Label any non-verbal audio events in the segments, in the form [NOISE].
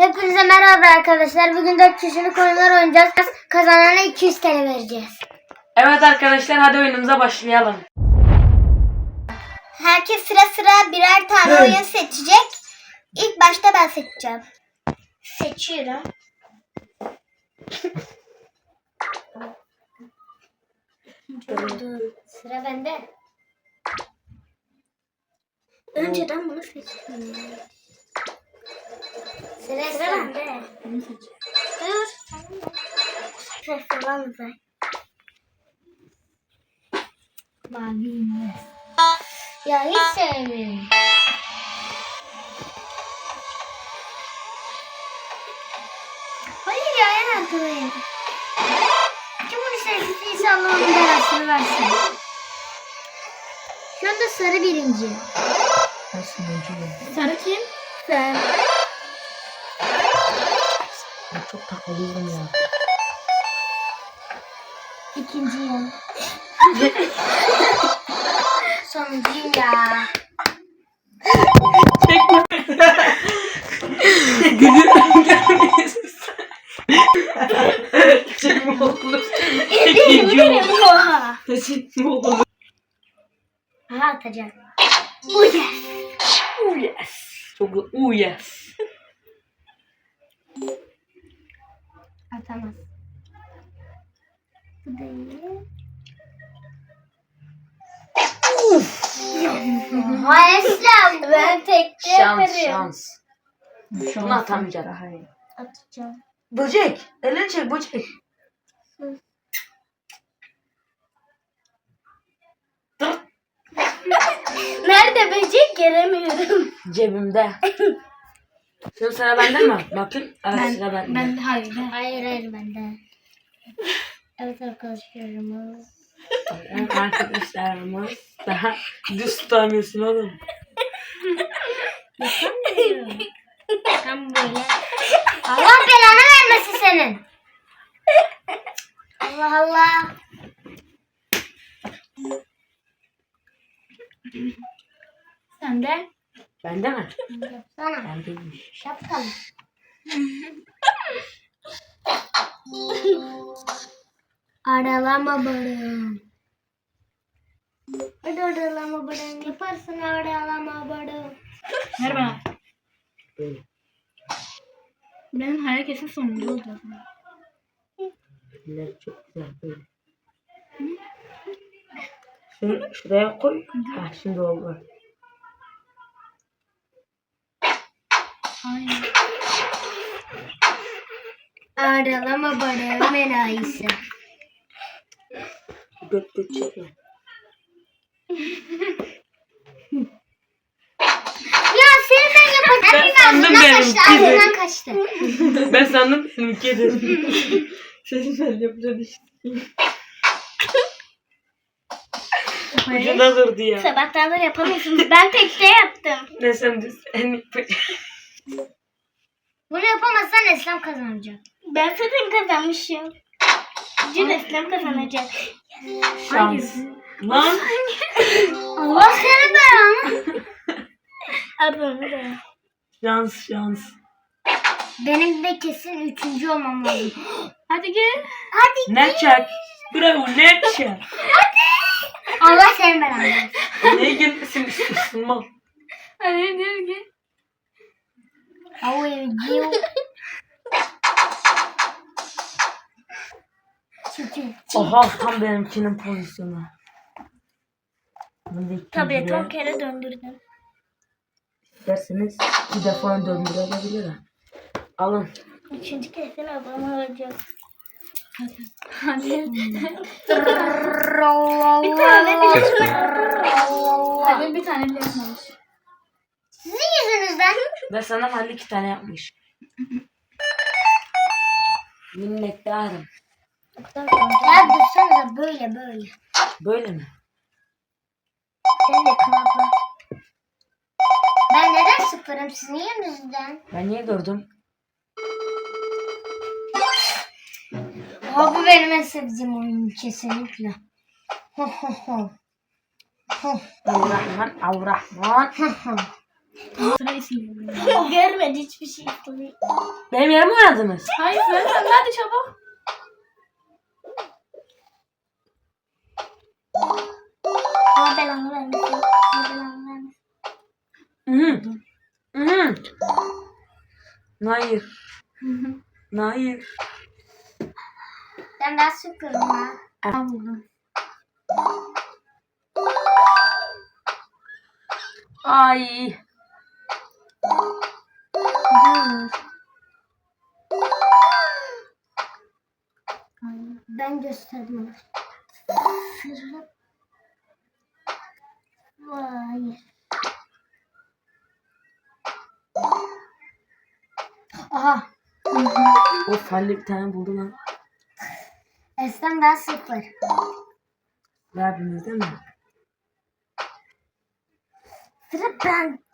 Hepinize merhaba arkadaşlar. Bugün 4 kişilik oyunlar oynayacağız. Kazanana 200 TL vereceğiz. Evet arkadaşlar hadi oyunumuza başlayalım. Herkes sıra sıra birer tane oyun seçecek. İlk başta ben seçeceğim. Seçiyorum. Sıra bende. Önceden bunu seçtim. Sıra, sıra bende. Dur. Sıra sıra bende. Mavi Ya hiç sevmiyorum. Hayır ya en arkadayım. Kim bunu sevdiyse Allah onun belasını versin. Şu anda sarı birinci. Sarı kim? Sen. Takılıyorum ya. İkinciyim. Sonuncuyum ya. Çekme olur. Benim benim oha. Çekme olur. Aha atacağım. Bu yes. Oh yes. Çok oh yes. Atamaz. Bu değil. Eslem. Ben tekte Şans şans. Bunu atamayacak. Atacağım. Böcek. Elini çek böcek. Nerede böcek göremiyorum. Cebimde. [LAUGHS] Şimdi sıra bende mi? Bakın. Evet sıra bende. hayır. Hayır hayır bende. Evet arkadaşlarımız. Evet, Arkadaşlarımız daha düz tutamıyorsun oğlum. Tam böyle. Allah belanı vermesin senin. Allah Allah. Sen de Bende mi? yapsana. Bendeymiş. Şapkalı. Aralama barım. Hadi aralama barım. Yaparsın aralama barım. Merhaba. Böyle. Benim herkesin sonuncu olacak. Eller çok güzel böyle. Şunu şuraya koy. Ha şimdi oldu. Aynen. Aralama barım enayisi. Göt göt çekme. Ya seni ben yapacağım. Ben sandım benim kaçtı. gibi. Ağzından kaçtı. [LAUGHS] ben sandım benimki de. [LAUGHS] Senin ben yapacağım işte. Ucuna durdu ya. Sabahtandır yapamıyorsunuz. Ben tekte yaptım. Ne sen de sen Bunu yapamazsan Eslem kazanacak. Ben zaten kazanmışım. Dün Eslem kazanacak. şans. Lan. Allah senin belanı. Abi onu da. Şans şans. Benim de kesin üçüncü olmam lazım. Hadi gel. Hadi. Ne çek? Bravo ne çek? Allah senin belanı. gelmesin istiyorsun mal? Hadi gel gel. Au evciu. Çekil. Oha tam benimkinin pozisyonu. Bunu da Tabii on kere döndürdüm. İsterseniz bir defa döndürebilir ha. Alın. Üçüncü kesin ablam olacak. Hadi. Hadi. Bir tane bir tane. Hadi bir tane bile yapmamış. Sizin yüzünüzden. Ve sana halde iki tane yapmış. Minnettarım. Ya dursanıza böyle böyle. Böyle mi? Sen de kanatla. Ben neden sıfırım sizin yüzünüzden? Ben niye gördüm? Aa, bu benim en sevdiğim oyun kesinlikle. Ho ho ho. Ho Avrahman. Görmedi hiçbir şey. Benim yerime oynadınız. Hayır sen hadi çabuk. Allah belanı vermesin. Belanı vermesin. Hı. Hı. Hayır. Hayır. Ben daha sıkıyorum ha. Ben buldum. Ay. Ben gösterdim onu. Sırrı. Vay. Aha. Of Halil bir tane buldu lan. Eslem daha sıfır. Rabbimiz değil mi? Sıra ben.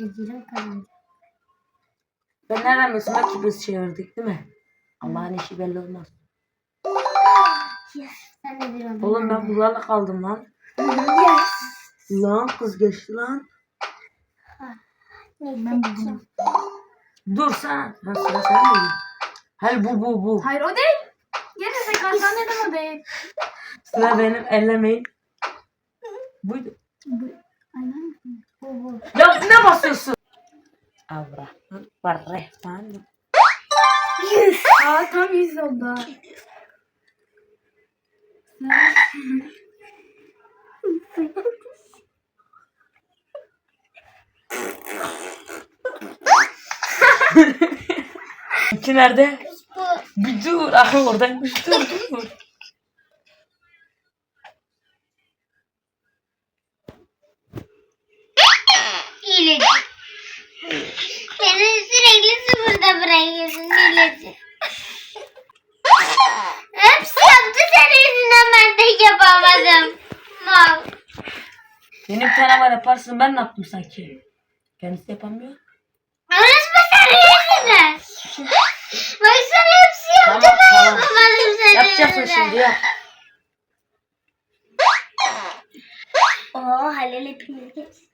Ecelim kazandı. Ben nereden mesela biz çevirdik değil mi? Allah'ın işi belli olmaz. Yes. Sen de bir oldun. Oğlum ben bunlarla kaldım lan. Yes. Lan kız geçti lan. Ben buldum. Dur sen. Ha sıra sen miydin? Hayır bu bu bu. Hayır o değil. Geri zekalı neden o değil? Sıra benim ellemeyin. Buydu. Bu. Ya ne basıyorsun? Avra. Var rehman. Aa tam yüz oldu. İki nerede? Bu. Bir dur. Aha oradaymış. Dur dur. Hileci. Beni sürekli sıfırda bırakıyorsun hileci. Hepsi yaptı senin yüzünden ben de yapamadım. Mal. Benim bir tane var yaparsın ben ne yaptım sanki? Kendisi yapamıyor. Orası senin yüzünden. Baksana hepsi yaptı Tamam, ben tamam. yapamadım senin Yapacaksın yüzünden. şimdi yap. Oo Halil hepimiz.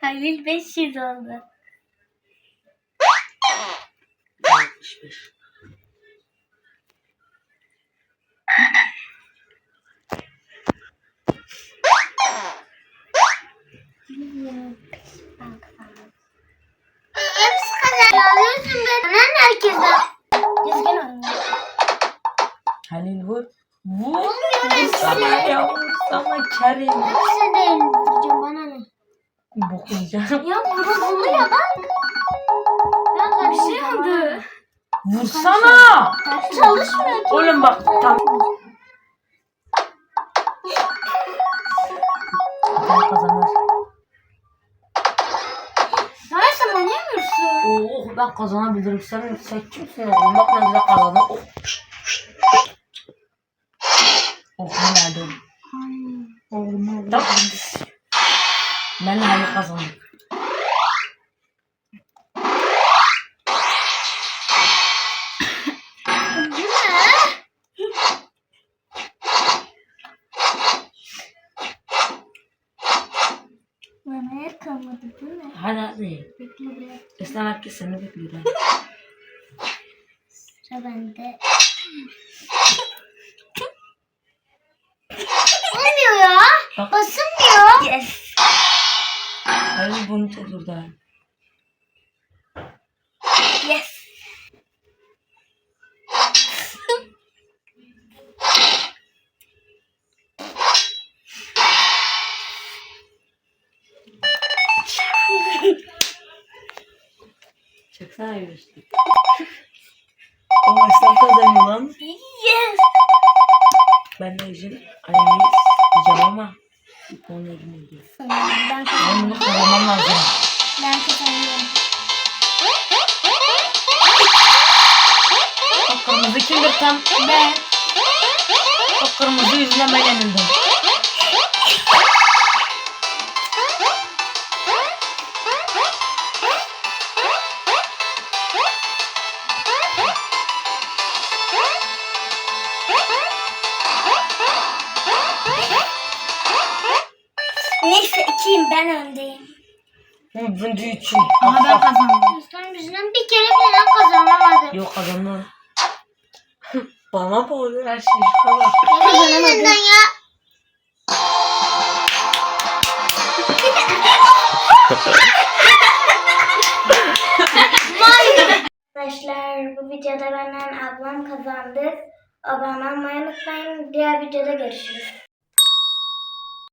Halil 500 oldu. 65. Hepsi kadar alıyorsun ben. Hemen herkesten. Düzgün oynuyor. Halil vur. Vur. Olmuyor Sana hepsi. ya. Sana Kerim. Hepsi değil. Hocam bana ne? Boklayacağım. Ya burada oluyor bak. Ben Bir şey oldu. Vursana. Çalışmıyor. Oğlum bak tam. Ben [LAUGHS] kazanır. Ben kazanabilirim. Sen, sen kimsin oğlum? Bak ne güzel kazandı. Oh. Oh ne verdim. Tamam. Ben de Halil kazandım. Değil? Bana yer kalmadı değil mi? Hadi hadi. Esnaf herkes seni bekliyor. Sıra bende. Olmuyor ya. Bak Basılmıyor. Yes. Halil bunu ha. Yes. İşte. Ama esnaf kazanıyor lan. Yes. Ben de Ejin anneyi diyeceğim ama onun elini değil. Ben Ben kazanıyorum. bunu kazanmam lazım. Ben kazanıyorum. O kırmızı kimdir tam? Ben. O kırmızı yüzünden ben yenildim. Ben öndeyim. Bunda için. Ama ben kazandım. Sen bizden bir kere bile kazanamadın. Yok kazandım. [LAUGHS] Bana bağlı her şey kadar. Senin yüzünden ya. Arkadaşlar bu videoda benden ablam kazandı. Abone olmayı unutmayın. Diğer videoda görüşürüz.